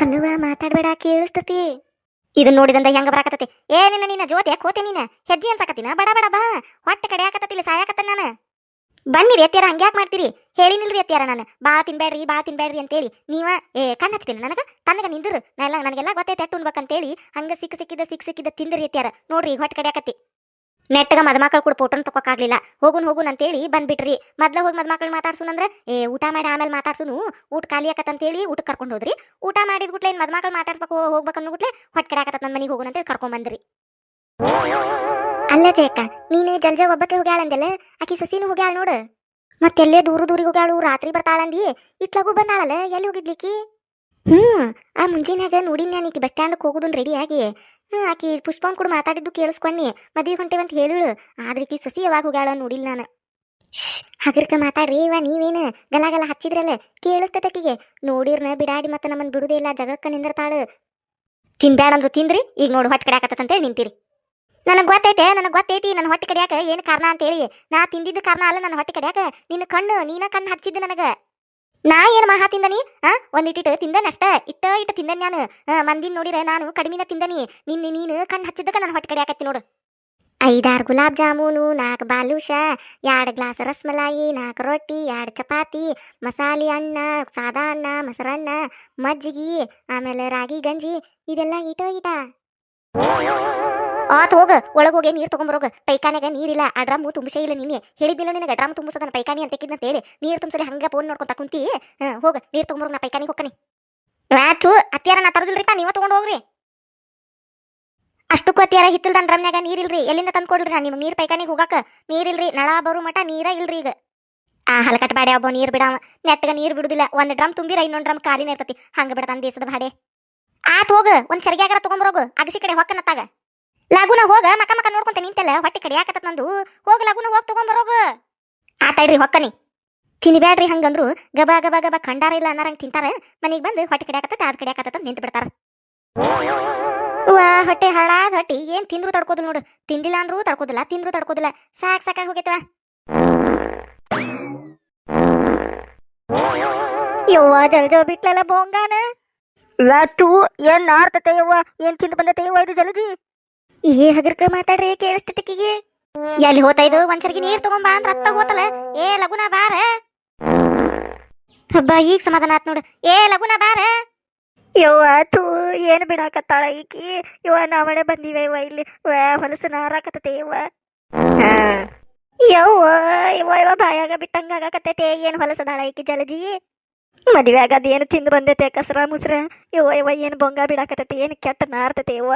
ಕಲ್ಲುವ ಮಾತಾಡ್ಬೇಡ ಕೇಳಿಸ್ತತಿ ಇದನ್ನ ನೋಡಿದಂದ ಹೆಂಗ ಬರಾಕತ್ತತಿ? ಏ ನಿನ್ನ ನಿನ್ನ ಜೋತಿ ಯಾಕೆ ಹೋತೆ ನೀನ ಹೆಜ್ಜೆ ಅನ್ಸಾಕತ್ತಿನ? ಬಡ ಬಡ ಬಾ ಹೊಟ್ಟೆ ಕಡೆ ಹಾಕತ್ತಿಲ್ಲ ಸಾಯಾಕತ್ತ ನಾನು. ಬನ್ನಿರಿ ಎತ್ಯಾರ ಹಂಗ್ಯಾಕ್ ಮಾಡ್ತೀರಿ? ಹೇಳಿನಿಲ್ರಿ ಎತ್ಯಾರ ನಾನು. ಬಾ ತಿನ್ಬೇಡ್ರಿ ಬಾ ತಿನ್ಬೇಡ್ರಿ ಅಂತೇಳಿ. ನೀವ, ಏ, ಕಣ್ಣು ಹಚ್ತೀನಿ ನನಗೆ. ತನಗ ನಿಂದಿರು. ನಾ ಎಲ್ಲ, ನನಗೆಲ್ಲ ಗೊತ್ತೈತೆ ಎಟ್ಟು ಉಣ್ಬೇಕಂತೇಳಿ. ಹಂಗ ಸಿಕ್ಕ ಸಿಕ್ಕಿದ ಸಿಕ್ಕ ಸಿಕ್ಕಿದ ತಿಂದ್ರಿ ಎತ್ಯಾರ ನೋಡ್ರಿ, ಹೊಟ್ಟೆ ಕಡಿಯಾಕತ್ತಿ ನೆಟ್ಟಗ ಮದುಮಕ್ಕಳು ಕೂಡ ಫೋಟೋನ್ ತಗೋಕಾಗ್ಲಿಲ್ಲ ಹೋಗುನ್ ಹೋಗುನ್ ಅಂತೇಳಿ ಬಂದ್ಬಿಟ್ರಿ. ಮೊದ್ಲ ಹೋಗಿ ಮದುಮಕ್ಕಳು ಮಾತಾಡ್ಸುನಂದ್ರೆ ಏ, ಊಟ ಮಾಡಿ ಆಮೇಲೆ ಮಾತಾಡ್ಸುನು. ಊಟ ಖಾಲಿ ಆಕತ್ತಂತೇಳಿ ಊಟಕ್ಕೆ ಕರ್ಕೊಂಡು ಹೋದ್ರಿ. ಊಟ ಮಾಡಿದ ಗುಟ್ಲೆ ಏನು ಮದುಮಕ್ಕಳು ಮಾತಾಡ್ಸ್ಬೇಕು, ಹೋಗ್ಬೇಕು ಅನ್ನೋ ಗುಟ್ಲೆ ಹೊಟ್ಟೆ ಕಡೆ ಆಕತ್ತ ನನ್ನ ಮನೆಗೆ ಹೋಗುನಂತೇಳಿ ಕರ್ಕೊಂಡ್ ಬಂದ್ರಿ ಅಲ್ಲ ಜಯಕ್ಕ ನೀನು ಜಲ್ಜ ಒಬ್ಬಕ್ಕೆ ಹೋಗ್ಯಾಳಂದೆಲ್ಲ ಆಕಿ ಸೊಸಿನೂ ಹೋಗ್ಯಾಳ ನೋಡು. ಮತ್ತೆಲ್ಲೇ ದೂರ ದೂರಿಗೆ ಹೋಗ್ಯಾಳು, ರಾತ್ರಿ ಬರ್ತಾಳಂದಿ? ಇಟ್ಲಾಗೂ ಬಂದಾಳಲ್ಲ, ಎಲ್ಲಿ ಹೋಗಿದ್ಲಿಕ್ಕಿ? ಹ್ಞೂ ಆ ಮುಂಜಾನ್ಯಾಗ ನೋಡಿನ ನಾನು ಬಸ್ ಸ್ಟ್ಯಾಂಡ್ಗೆ ಹೋಗೋದನ್ ರೆಡಿಯಾಗಿ ಹ್ಞೂ ಆಕಿ ಪುಷ್ಪನ್ ಕೂಡ ಮಾತಾಡಿದ್ದು ಕೇಳಿಸ್ಕೊಂಡಿ ಮದುವೆ ಹೊಂಟೇವಂತ ಹೇಳಿಳು. ಆದ್ರೆ ಈಕಿ ಸೊಸಿ ಯಾವಾಗ ಹೋಗ್ಯಾಳ ನೋಡಿಲ್ಲ ನಾನು. ಹಗರ್ಕ ಮಾತಾಡ್ರಿ, ಇವ ನೀವೇನು ಗಲಾಗಲ ಗಲ ಹಚ್ಚಿದ್ರಲ್ಲ ಕೇಳಿಸ್ತೈತೆ ಆಕಿಗೆ. ನೋಡಿರ್ನ ಬಿಡಾಡಿ ಮತ್ತೆ ನಮ್ಮನ್ನ ಬಿಡುದೇ ಇಲ್ಲ, ಜಗಳಕ್ಕ ನಿಂದಿರ್ತಾಳು. ತಿನ್ಬ್ಯಾಡಂದ್ರು ತಿಂದ್ರಿ, ಈಗ ನೋಡು ಹೊಟ್ಟೆ ಕಡೆ ಆಕತ್ತಂತೇಳಿ ನಿಂತಿರಿ. ನನಗೆ ಗೊತ್ತೈತೆ, ನನಗೆ ಗೊತ್ತೈತಿ, ನನ್ನ ಹೊಟ್ಟೆ ಕಡಿಯಾಕ ಏನು ಕಾರಣ ಅಂತೇಳಿ. ನಾ ತಿಂದಿದ್ದ ಕಾರಣ ಅಲ್ಲ, ನನ್ನ ಹೊಟ್ಟೆ ಕಡಿಯಾಕ. ನಿನ್ನ ಕಣ್ಣು, ನೀನ ಕಣ್ಣು ಹಚ್ಚಿದ್ದೆ ನನಗೆ. ನಾ ಏನು ಮಹಾ ತಿಂದನಿ? ಆ ಒಂದಿಟ್ಟಿಟ್ಟು ತಿಂದನಷ್ಟ ಇಟ್ಟ ಇಟ್ಟ ತಿಂದನ್ ನಾನು ಮಂದಿನ ನೋಡಿರ, ನಾನು ಕಡಿಮಿನ ತಿಂದನಿ. ನಿನ್ನ, ನೀನು ಕಣ್ಣು ಹಚ್ಚಿದ್ದಕ್ಕೆ ನನ್ನ ಹೊಟ್ಟೆ ಕಡಿಯಾಕತ್ತಿ ನೋಡು. ಐದಾರು ಗುಲಾಬ್ ಜಾಮೂನು ನಾಲ್ಕು ಬಾಲೂಷ ಎರಡು ಗ್ಲಾಸ್ ರಸ್ಮಲಾಯಿ ನಾಲ್ಕು ರೊಟ್ಟಿ ಎರಡು ಚಪಾತಿ, ಮಸಾಲೆ ಅನ್ನ, ಸಾದಾ ಅನ್ನ ಮೊಸರನ್ನ ಮಜ್ಜಿಗೆ, ಆಮೇಲೆ ರಾಗಿ ಗಂಜಿ, ಇದೆಲ್ಲ ಇಟ ಇಟ. ಆತ್ ಹೋಗ, ಒಳಗ ಹೋಗಿ ನೀರು ತಗೊಂಬರೋಗ ಪೈಖಾನೆಗೆ ನೀರಿಲ್ಲ, ಆ ಡ್ರಮ್ಮು ತುಂಬಿಸೇ ಇಲ್ಲ ನೀನೆ ಹೇಳಿದ್ದಿಲ್ಲ ನಿನಗೆ ಡ್ರಮ್ ತುಂಬಿಸದನ ಪೈಕಾನಿ ಅಂತ ಹೇಳಿ. ನೀರು ತುಂಬಿಸಲಿ ಹಂಗೆ ಫೋನ್ ನೋಡ್ಕೊಂತ ಕುಂತಿ. ಹೋಗ, ನೀರು ತಗೊಂಬರೋಗ ನಾ ಪೈಖಾನಿಗೆ ಹೋಗ್ಕನಿ. ಆತು ಅತ್ಯಾರ ನಾ ತರದಿಲ್ರಿಪ್ಪ ನೀವ ತಗೊಂಡು ಹೋಗ್ರಿ. ಅಷ್ಟಕ್ಕೂ ಅತ್ಯಾರ ಹಿತ್ತಿಲ್ದ ಡ್ರಮ್ನ್ಯಾಗ ನೀರಿಲ್ರಿ. ಎಲ್ಲಿಂದ ತಂದು ಕೊಡ್ರಿ ನಾ ನಿಮ್ಗೆ ನೀರು ಪೈಖಾನಿಗೆ ಹೋಗಾಕ? ನೀರಿಲ್ರಿ, ನಳ ಬರು ಮಠ ನೀರ ಇಲ್ರಿ ಈಗ. ಆ, ಹಲಕಟ್ ಬಾಡೆ ಒಬ್ಬ ನೀರು ಬಿಡಾವ. ನೆಟ್ಟಗ ನೀರು ಬಿಡುದಿಲ್ಲ. ಒಂದ್ ಡ್ರಮ್ ತುಂಬಿರ, ಇನ್ನೊಂದ್ ಡ್ರಮ್ ಖಾಲಿನ ಇರ್ತತಿ. ಹಂಗ ಬಿಡತಾನ ದೇಶದ ಬಾಡೆ. ಆತ್ ಹೋಗ, ಒಂದ್ ಸರಿಗ್ಯಾಗರ ತಗೊಂಬರೋಗು ಅಗಸಿ ಕಡೆ ಹೊಕ್ಕನತ್ತಾಗ. ಲಗುನ ಹೋಗ, ಮಕ ಮಕ ನೋಡ್ಕೊಂತ ನಿಂತಲ್ಲ ಹೊಟ್ಟೆ ಕಡೆ ಯಾಕತ್ತ ನಂದು. ಹೋಗ ಲಗುನ, ಹೋಗ್ ತಗೊಂಬರೋಗ ಆತಾಯ್ರಿ ಹೊಕ್ಕನಿ. ತಿನ್ಬ್ಯಾಡ್ರಿ ಹಂಗಂದ್ರು. ಗಬ ಗಬ ಗಬ ಖಂಡಾರ ಇಲ್ಲ ಅನ್ನರಂಗ್ ತಿಂತಾರ. ಮನಿಗ್ ಬಂದು ಹೊಟ್ಟೆ ಕಡೆ ಆಕತ್ತ ಅದ್ ಕಡೆ ಆಕತ್ತ ಬಿಡ್ತಾರ. ವಾ, ಹೊಟ್ಟೆ ಹಾಳಾದ ಹೊಟ್ಟಿ. ಏನ್ ತಿಂದ್ರು ತಡ್ಕೋದು ನೋಡು. ತಿಂದಿಲ್ಲ ಅಂದ್ರೂ ತಡ್ಕೋದಿಲ್ಲ, ತಿಂದ್ರು ತಡ್ಕೋದಿಲ್ಲ. ಸಾಕ್ ಸಾಕಾಗಿ ಹೋಗೈತವ ಯವ್ವ ಜಲ್ಜೋ ಬಿಟ್ಲಲ್ಲ ಬೋಂಗಾನ. ತೂ, ಏನ್ ನಾರ್ತತೆ ಯವ್ವ? ಏನ್ ತಿಂದು ಬಂದತೆ ಯವ್ವ ಇದು ಜಲಜಿ? ಏ ಹಗರ್ಕ ಮಾತಾಡ್ರಿ ಕೇಳಿಸ್ತತಿಕಿಗೆ. ಎಲ್ಲಿ ಹೋತಾ ಇದು? ಒಂದ್ಸರಿಗೆ ನೀರ್ ತಗೊಂಬಾ ಅಂದ್ರ ಅತ್ತ ಹೋತಲ ಏ ಲಗುನ ಬಾರ. ಹಬ್ಬ ಈಗ ಸಮಾಧಾನ ಆತ್ ನೋಡು. ಏ ಲಗುನ ಬಾರ. ಯವ್ವ ತೂ ಏನು ಬಿಡಾಕತ್ತಾಳ ಈಕಿ? ಯವ್ವ ನಾವಳೆ ಬಂದಿವೆ ಯವ್ವ ಇಲ್ಲಿ. ಹೊಲಸು ನಾರಾಕತ್ತತೆ ಯವ್ವ. ಯವ್ವ ಯವ್ವ ಯವ್ವ ಬಾಯಾಗ ಬಿಟ್ಟಂಗ ಆಗಾಕತ್ತೈತೆ. ಏನು ಹೊಲಸದಾಳ ಈಕಿ ಜಲಜಿ? ಮದುವೆ ಆಗದ ಏನು ತಿಂದು ಬಂದೈತೆ ಕಸರ ಮುಸ್ರ. ಯವ್ವ ಯವ್ವ ಏನು ಬೊಂಗ ಬಿಡಾಕತ್ತೈತೆ? ಏನು ಕೆಟ್ಟ ನಾರ್ತತೆ ಯವ್ವ.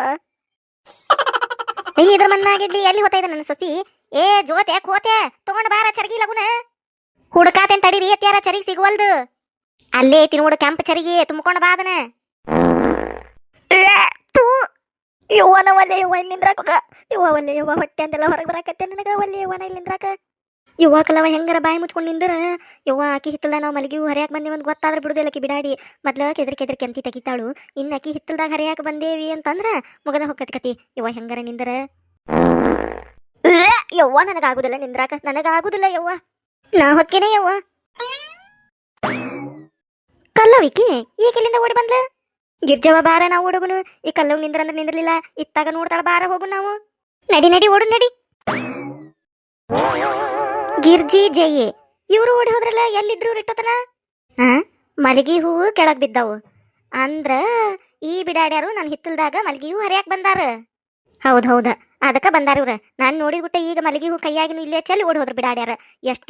ಇದ್ರ ಮನ್ನಾಗಿಡ್ಲಿ ಎಲ್ಲಿ ಹೋತಾ ಇದೆ ನನ್ನ ಸೊಸಿ? ಏ, ಜೋತೆ, ಕೋತೆ, ತಗೊಂಡ್ ಬಾರ ಚರಗಿ ಲಗುನ. ಹುಡುಕಾತೇನ್ ತಡೀರಿ ಎತ್ಯಾರ ಚರಿಗೆ ಸಿಗುವಲ್ದು. ಅಲ್ಲೇ ಐತಿ ನೋಡು ಕೆಂಪ ಚರಿಗೆ, ತುಂಬಿಕೊಂಡ್ ಬಾದನ ಯುವನ ಒಲ್ಲೆ ಯವ್ವ ಇಲ್ಲಿಂದ್ರಾಕ ಯವ್ವ ಒಲ್ಲೆ ಯುವ ಹೊಟ್ಟೆ ಅಂದೆಲ್ಲ ಹೊರಗೆ ಬರಾಕತ್ತೆ ನನಗ ಒಲ್ಲೆ ಯುವನ ಇಲ್ಲಿ ಯವ್ವ ಕಲವ ಹೆಂಗಾರ ಬಾಯಿ ಮುಚ್ಕೊಂಡು ನಿಂದ್ರ? ಯವ್ವ ಆಕಿ ಹಿತ್ತಲ್ದ ನಾವು ಮಲಗಿವು ಹರಿಯಾಕ ಬಂದೇವು ಅಂತ ಗೊತ್ತಾದ್ರೆ ಬಿಡುದಿಲ್ಲ ಅಕ್ಕಿ ಬಿಡಾಡಿ. ಮೊದ್ಲ ಕೆದ್ರ ಕೆದ್ರ ಕೆಂತಿ ತೆಗಿತಾಳು. ಇನ್ನು ಆಕಿ ಹಿತ್ತಲ್ದಾಗ ಹರಿಯಾಕ ಬಂದೇವಿ ಅಂತಂದ್ರ ಮುಗದ ಹೊಕ್ಕತ್ ಕತಿ. ಯವ್ವ ಹೆಂಗಾರ ನಿಂದ್ರ? ಯವ್ವ ನನಗಾಗುದಿಲ್ಲ ನಿಂದ್ರಾಕ ನನಗಾಗುದಿಲ್ಲ ಯವ್ವ. ನಾ ಹೊಕ್ಕೇನೆ ಯವ್ವ. ಕಲ್ಲವಿಕಿ ಈಗಿಲ್ಲಿಂದ ಓಡಿ ಬಂದ್ಲ? ಗಿರ್ಜವ ಬಾರ ನಾವು ಓಡೋಗುನು. ಈ ಕಲ್ಲವ್ ನಿಂದ್ರ ಅಂದ್ರೆ ನಿಂದ್ರಲಿಲ್ಲ. ಇತ್ತಾಗ ನೋಡ್ತಾಳ ಬಾರ ಹೋಗು ನಾವು. ನಡಿ ನಡಿ ಓಡು ನಡಿ. ಗಿರ್ಜಿ ಜಯಿ. ಇವರು ಓಡಿ ಹೋದ್ರಲ್ಲ ಎಲ್ಲಿದ್ರು ಇಟ್ಟತನ? ಹಾ ಮಲಗಿ ಹೂವು ಕೆಳಗ್ ಬಿದ್ದವು. ಅಂದ್ರ ಈ ಬಿಡಾಡ್ಯಾರು ನನ್ನ ಹಿತ್ತಲ್ದಾಗ ಮಲ್ಗಿ ಹೂ ಹರಿಯಾಕ್ ಬಂದಾರ. ಹೌದ್ ಹೌದ. ಅದಕ್ಕ ಬಂದಾರ ಇವ್ರ. ನಾನ್ ನೋಡಿಬಿಟ್ಟ ಈಗ ಮಲ್ಗಿ ಹೂ ಕೈಯಾಗಿನ ಇಲ್ಲೇ ಚೆಲ್ಲಿ ಓಡಿ ಹೋದ್ರು ಬಿಡಾಡ್ಯಾರ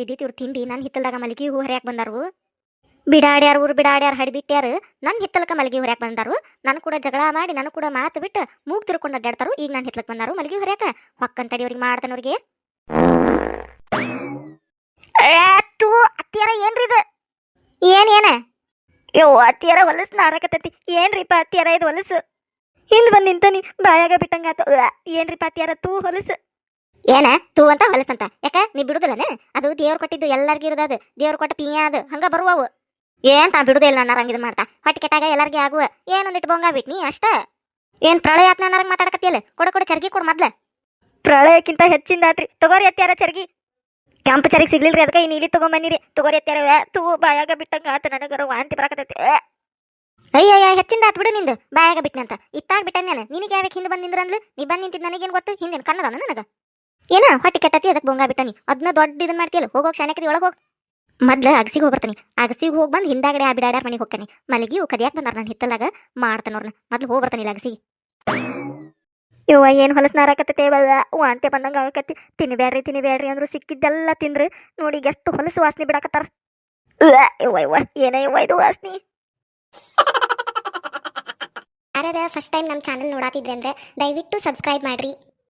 ಇದ್ದೀತಿ ಇವ್ರು ತಿಂಡಿ? ನನ್ನ ಹಿತ್ತಲ್ದಾಗ ಮಲ್ಗಿ ಹೂ ಹರಿಯಾಕ್ ಬಂದಾರು ಬಿಡಾಡ್ಯಾರ, ಊರು ಬಿಡಾಡ್ಯಾರ ಹಡಿಬಿಟ್ಟ್ಯಾರ ನನ್ನ ಹಿತ್ತಲಕ್ಕ ಮಲ್ಗಿ ಹೊರ್ಯಾಕ ಬಂದಾರು ನಾನು ಕೂಡ ಜಗಳ ಮಾಡಿ, ನಾನು ಕೂಡ ಮಾತು ಬಿಟ್ಟು ಮೂಗ್ ತಿರ್ಕೊಂಡು ಅಡ್ಡಾಡ್ತಾರು ಈಗ ನಾನು ಹಿತ್ತಲಕ್ಕೆ ಬಂದಾರು ಮಲ್ಗಿ ಹೊರ್ಯಾಕ. ಹೊಕ್ಕಂತಡಿ ಅವ್ರಿಗೆ ಮಾಡ್ತಾನವ್ರಿಗೆ ಅತ್ತು ಅತ್ತಿಯಾರ ಏನ್ರಿ ಇದು? ಏನ್, ಏನ? ಯೋ, ಅತ್ತಿಯಾರ ಹೊಲಸು ನಾರಕತ್ತೈತಿ. ಏನ್ರಿಪ್ಪ ಅತ್ತಿಯಾರ ಇದು ಹೊಲಸು? ಹಿಂದ್ ಬಂದ್ ನಿಂತಾನಿ, ಬಾಯಾಗ ಬಿಟ್ಟಂಗಾತು ಏನ್ರಿಪ್ಪ ಅತ್ತಿಯಾರ ತೂ ಹೊಲಸು? ಏನ, ತೂ ಅಂತ ಹೊಲಸಂತ ಯಾಕ, ನೀ ಬಿಡುದಿಲ್ಲನ? ಅದು ದೇವ್ರ ಕೊಟ್ಟಿದ್ದು ಎಲ್ಲಾರ್ಗಿ ಇರೋದು ದೇವ್ರ ಕೊಟ್ಟ ಪಿಯ ಅದು. ಹಂಗ ಬರುವವು ಏನ್ ತಾ ಬಿಡುದಿಲ್ಲ ನಾರಂಗ್ ಇದು ಮಾಡ್ತಾ. ಹೊಟ್ಟೆ ಕೆಟ್ಟಾಗ ಎಲ್ಲಾರ್ಗಿ ಆಗುವ. ಏನೊಂದಿಟ್ಟು ಬೊಂಗ ಬಿಟ್ನಿ ಅಷ್ಟ? ಏನ್ ಪ್ರಳಯ ಆತ್ನ ನಾರಂಗ್ ಮಾತಾಡಕತ್ತಿಯಲ್ಲ? ಕೊಡ ಕೊಡ, ಚರ್ಗಿ ಕೊಡ ಮೊದ್ಲ. ಪ್ರಳಯಕ್ಕಿಂತ ಹೆಚ್ಚಿಂದ ಆತ್ರಿ ತಗೋರಿ ಅತ್ಯಾರ ಚರ್ಗಿ. ಕೆಂಪು ಚರಿಗೆ ರೀ ಅದಕ್ಕೆ ಈ ನೀಲಿ ತಗೊಂಬನ್ನಿರಿ. ತಗೋರಿ ಅತ್ಯಾರ ತೂ, ಬಾಯಾಗ ಬಿಟ್ಟಂಗ ಆತ, ನನಗರ ವಾಂತಿ ಬರಾಕತೈತಿ ಅಯ್ಯಯ್ಯ ಹೆಚ್ಚಿಂದ ಆತ್ ಬಿಡು ನಿಂದು. ಬಾಯಾಗ ಬಿಟ್ನಂತ ಇತ್ತಾಗ ಬಿಟ್ಟೆ ನಾನು. ನಿನಗೆ ಯಾವಾಗ ಹಿಂದೆ ಬಂದ್ ನಿಂದ್ರಂದ್ಲು? ನೀ ಬಂದ್ ನಿಂತಿದ್ದು ನನಗೇನು ಗೊತ್ತು? ಹಿಂದಿನ ಕನ್ನದನ ನನಗ? ಏನ, ಹೊಟ್ಟೆ ಕೆಟ್ಟತಿ? ಅದಕ್ಕೆ ಬೊಂಗ ಬಿಟ್ಟನಿ ಅದನ್ನ ದೊಡ್ಡ ಇದನ್ನ ಮಾಡ್ತೀಯಲ್ಲ, ಹೋಗೋಕ್ ಶಾನಕದಿ ಒಳಗೆ ಹೋಗಿ. ಮೊದ್ಲು ಅಗಸಿಗೆ ಹೋಗ್ಬರ್ತಾನೆ. ಅಗಸಿಗೆ ಹೋಗಿ ಬಂದು ಹಿಂದಾಗಡೆ ಆ ಬಿಡಾಡ್ಯಾರ ಮನೆಗೆ ಹೋಗ್ತಾನೆ. ಮಲಗಿ ಕದಿಯಾಕ ಬಂದಾರ ನಾನು ಹಿತ್ತಲಾಗ ಮಾಡ್ತಾನವ್ರನ್ನ ಮೊದ್ಲು ಹೋಗ್ಬರ್ತಾನಿಲ್ಲ ಅಗಸಿಗೆ. ಇವ ಏನು ಹೊಲಸು ನಾರಾಕತ್ತೈತೆ ಬಲ್ಲ ವಾಂತೆ ಬಂದಂಗೆ ಆಗಕತ್ತಿ. ತಿನ್ಬೇಡ್ರಿ ತಿನ್ಬೇಡ್ರಿ ಅಂದ್ರು ಸಿಕ್ಕಿದ್ದೆಲ್ಲ ತಿಂದ್ರು. ನೋಡಿ ಎಷ್ಟು ಹೊಲಸು ವಾಸನೆ ಬಿಡಾಕತ್ತಾರ. ಇವ ಇವ ಏನೇ ಇವ ಇದು ವಾಸನೆ? ಯಾರ್ಯಾರ ಫಸ್ಟ್ ಟೈಮ್ ನಮ್ಮ ಚಾನಲ್ ನೋಡಾತಿದ್ರೆ ಅಂದ್ರೆ ದಯವಿಟ್ಟು ಸಬ್ಸ್ಕ್ರೈಬ್ ಮಾಡ್ರಿ.